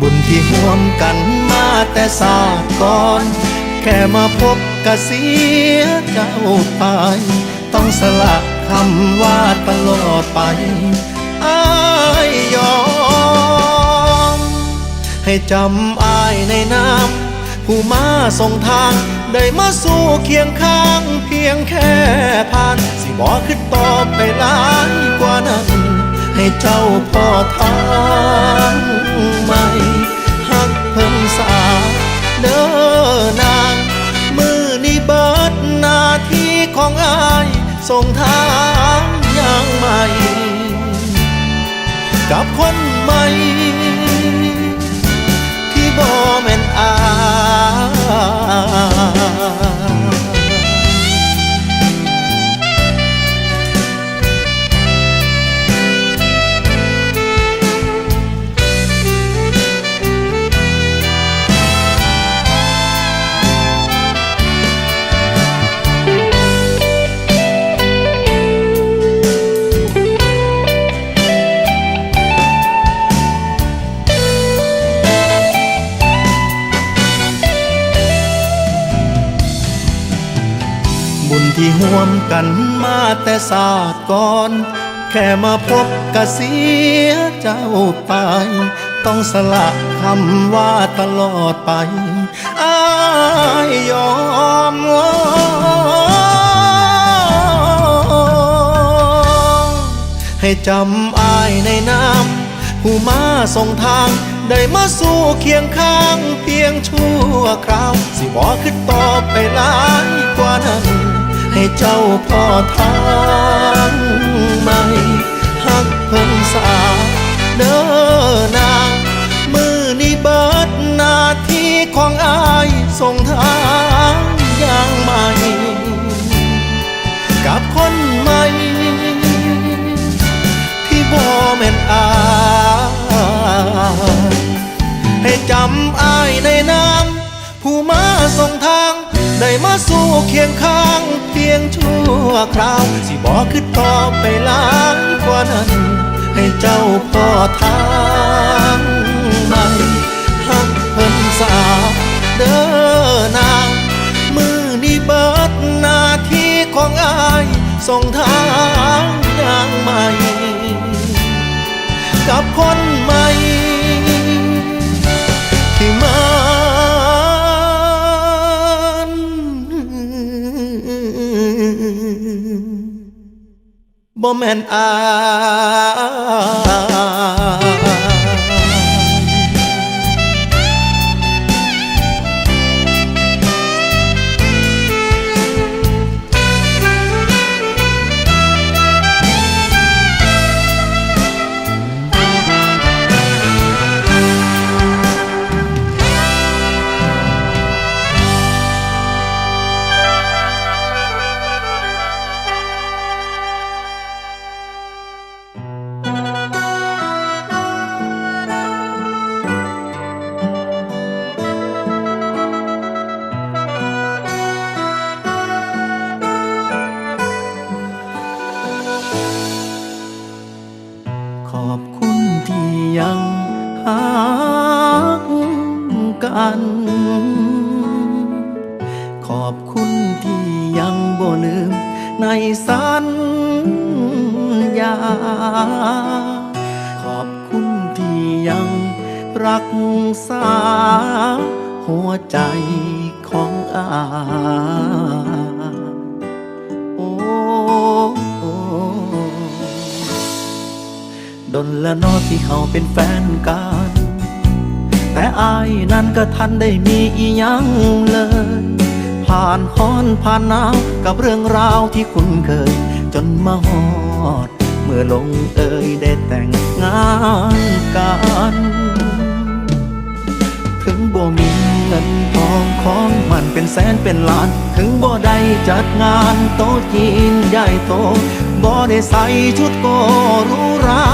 บุญที่ห่วมกันมาแต่ศาสก่อน แค่มาพบกะเสียเจ้าไป ต้องสละคำว่าตลอดไปอายยอม ให้จำอายในน้ำผู้มาส่งทาง ได้มาสู่เคียงข้าง เพียงแค่ผ่าน สิบอกขึ้นต่อไปหลายกว่านั้น ให้เจ้าพ่อทาง ของอายส่งทางอย่างใหม่ กับคนใหม่ ที่บ่แม่นอาย บุญที่วมกันมาแต่ศาสตร์ก่อน แค่มาพบกะเสียเจ้าไป ต้องสละคำว่าตลอดไปอายยอมให้จำอายในน้ำผู้มาส่งทางได้มาสู่เคียงข้างเพียงชั่วคราว สิบอขึ้นต่อไปหลายกว่านั้น ให้เจ้าพ่อทางใหม่หักเพิ่งสาเด้อนางมือนี้เบิดนาทีของอายส่งทางอย่างใหม่ กับคนใหม่ ที่บ่แม่นอายให้จำอายในน้ำผู้มาส่งทาง ได้มาสู่เคียงข้างเพียงชั่วคราว สิบอกขึ้นต่อไปหลายกว่านั้น ให้เจ้าพ่อทางใหม่หักเพิ่นสาเด้อนาง มือนี้เบิดหน้าที่ของอายส่งทางอย่างใหม่กับคน บ่แม่นอาย กัน ขอบคุณที่ยังบ่ลืมในสัญญา ขอบคุณที่ยังรักษา หัวใจของอาโอ้โดนละนอที่เขาเป็นแฟนกัน อายนั้นก็ทันได้มีอีหยังเลย ผ่านฮ้อนผ่านหนาวกับเรื่องราวที่คุ้นเคย จนมาฮอด เมื่อลงเอยได้แต่งงานกัน ถึงโบมีเงินทองของมันเป็นแสนเป็นล้าน ถึงบ่ได้จัดงานโต๊ะจีนใหญ่โตบ่ได้ใส่ชุดโกรูรา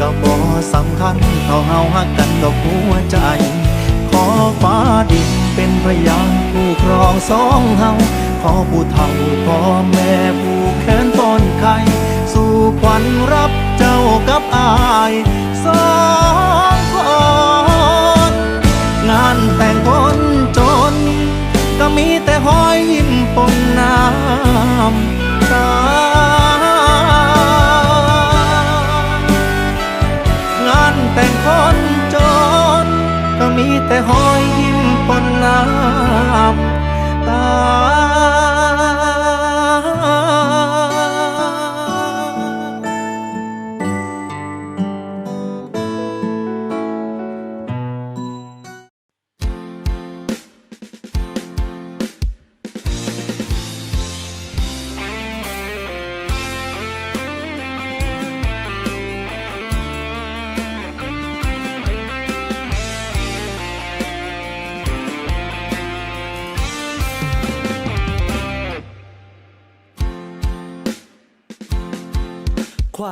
ก็บ่สำคัญเท่าเฮาฮักกันดอกหัวใจ ขอฟ้าดินเป็นพยานผู้ครองสองเฮาขอผู้เฒ่าพ่อแม่ผู้แขนต้นไข่สู่ขวัญรับเจ้ากับอาย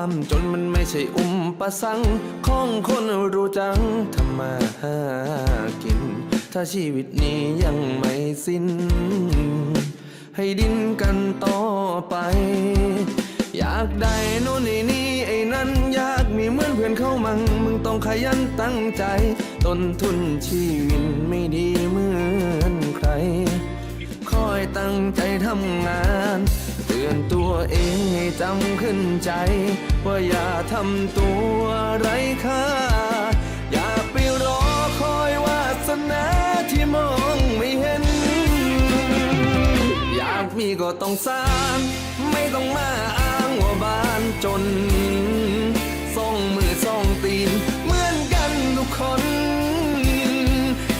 ามจนมันไม่ใช่อุมประสังค์ของคนรู้จังทำมาหากิน ถ้าชีวิตนี้ยังไม่สิ้น ให้ดิ้นกันต่อไป อยากได้โน่นนี่นี่ไอ้นั้นอยากมีเหมือนเพื่อนเข้ามัง มึงต้องขยันตั้งใจต้นทุนชีวิตไม่ดีเหมือนใคร คอยตั้งใจทำงาน เตือนตัวเองให้จำขึ้นใจ ว่าอย่าทำตัวไร้ค่า อย่าไปรอคอยวาสนาที่มองไม่เห็น อยากมีก็ต้องสร้าง ไม่ต้องมาอ้างว่าบ้านจนส่องมือส่องตีน เหมือนกันทุกคน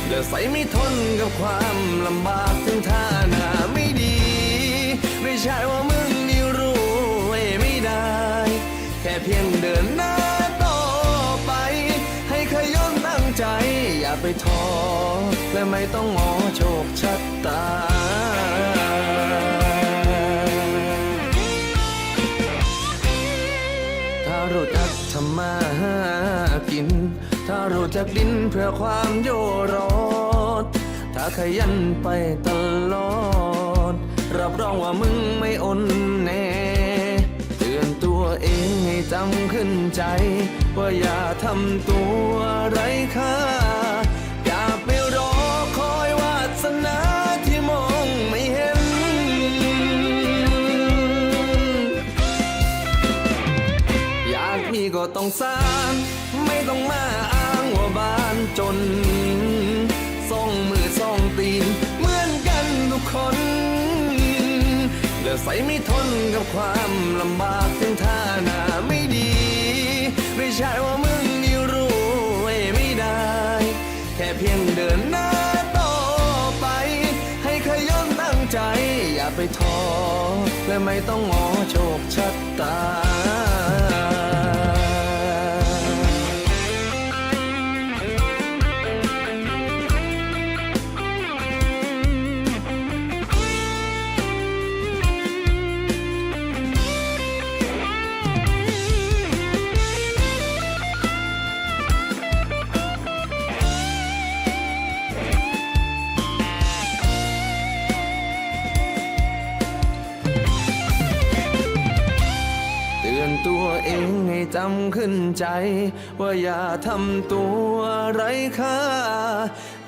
เดือดใสไม่ทนกับความลำบากถึงท่าหน้าไม่ดี ไม่ใช่ว่ามึง เพียงเดินหน้าต่อไป ให้ขยันตั้งใจ อย่าไปท้อและไม่ต้องงอโชคชะตาถ้ารู้จักทำมาหากิน ถ้ารู้จักดินเพื่อความโยรอด ถ้าขยันไปตลอด รับรองว่ามึงไม่อนแน่ จำขึ้นใจ ว่าอย่าทำตัวไร้ค่า อย่าไปรอคอยวาสนาที่มองไม่เห็น อยากมีก็ต้องสร้าง ไม่ต้องมาอ้างว่าบ้านจนส่องมือส่องตีน เหมือนกันทุกคนเดือดใสไม่ทนกับความลำบากถึงท่าหน ช่ว่ามึงยิ่รวยไม่ได้ แค่เพียงเดินหน้าต่อไป ให้เขยันตั้งใจ อย่าไปท้อและไม่ต้องหมอโชคชะตาำขึ้นใจ ว่าอย่าทำตัวไร้ค่า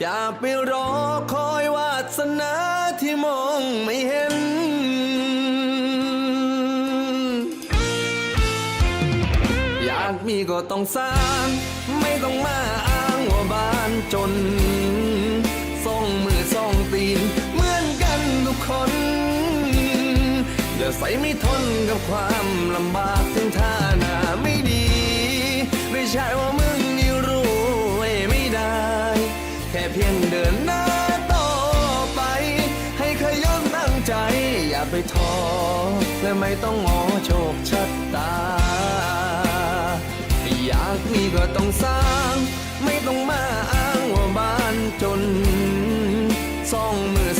อย่าไปรอคอยวาสนาที่มองไม่เห็นอยากมีก็ต้องสร้าง ไม่ต้องมาอ้างว่าบ้านจน อย่าใส่ไม่ทนกับความลำบากถึงท่าหน้าไม่ดี ไม่ใช่ว่ามึงนี่รู้ไม่ได้ แค่เพียงเดินหน้าต่อไป ให้ขยันตั้งใจ อย่าไปท้อและไม่ต้องงอโชคชะตา อยากมีก็ต้องสร้าง ไม่ต้องมาอ้างว่าบ้านจนสองมือ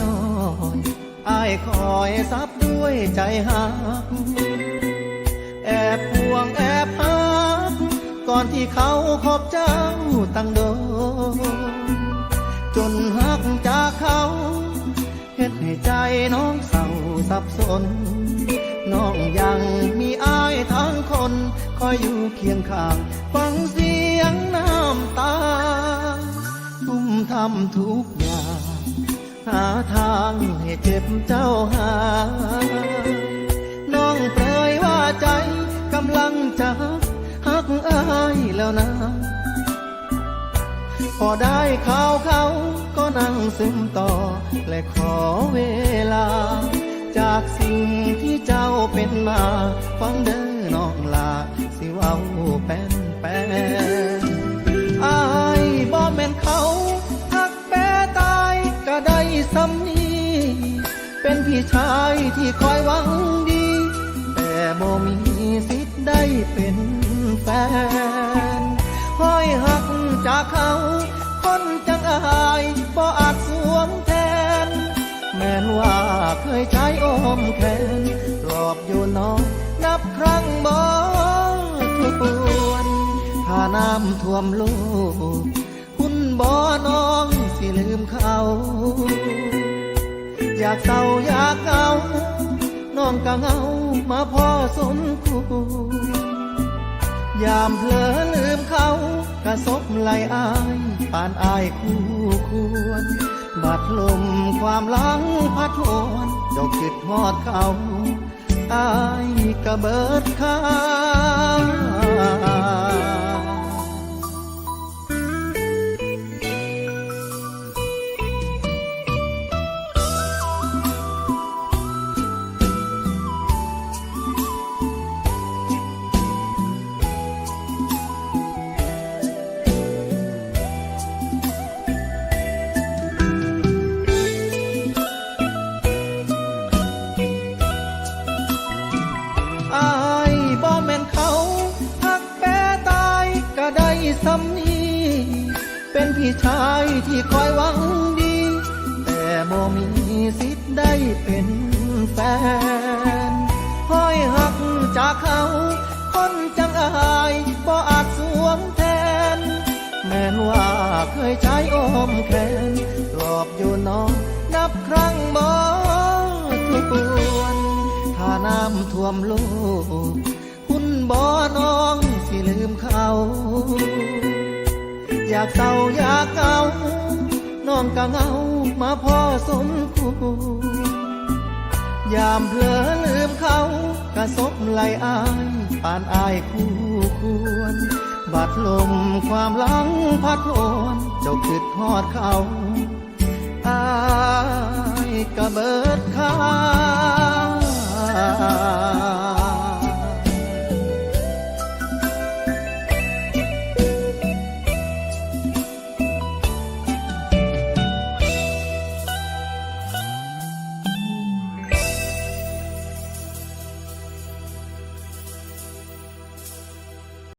ย้อยอายคอยซับด้วยใจหัก แอบห่วงแอบหัก ก่อนที่เขาคบเจ้าตั้งโดจนหักจากเขาเฮ็ดให้ใจน้องเศร้าสับสน น้องยังมีอายทั้งคน คอยอยู่เคียงข้าง ฟังเสียงน้ำตา ทุ่มทำทุก หาทางให้เจ็บเจ้าหา น้องเปรยว่าใจกำลังจะหักอายแล้วนะ พอได้ข่าวเขาก็นั่งซึมต่อ และขอเวลา จากสิ่งที่เจ้าเป็นมา ฟังเด้อน้องลา สิว้าแป้นแป้น สำนีเป็นพี่ชายที่คอยหวังดี แต่บ่มีสิทธิ์ได้เป็นแฟนห้อยหักจากเขา คนจังอายบ่อาจสวมแทน แม้นว่าเคยใช้อมแขนรอบอยู่น้องนับครั้งบ่ทุกปวนถ้าน้ำท่วมโลกคุณบ่น้อง สิลืมเขา อยากเศร้าอยากเหงาน้องก็เงามาพ่อสมควรยามเผลอลืมเขากระซบไหลอายปานอายคู่ควร บัดลมความหลังพัดหวนเจ้าคิดฮอดเขาอายกระเบิดข้าง จังอายบ่อาจสวมแทน แม้นว่าเคยใช้อมแขนปลอบอยู่น้องนับครั้งบ่ทวนถ้าน้ำท่วมโลกคุณบ่น้องสิลืมเขา อยากเศร้าอยากเกาน้องก็เงามาพอสมควร ยามเผลอลืมเขากระซบไหลอายปานอายคู่ควร บัดลมความหลังพัดโอนเจ้าคิดทอดเขาอายกระเบิดข้า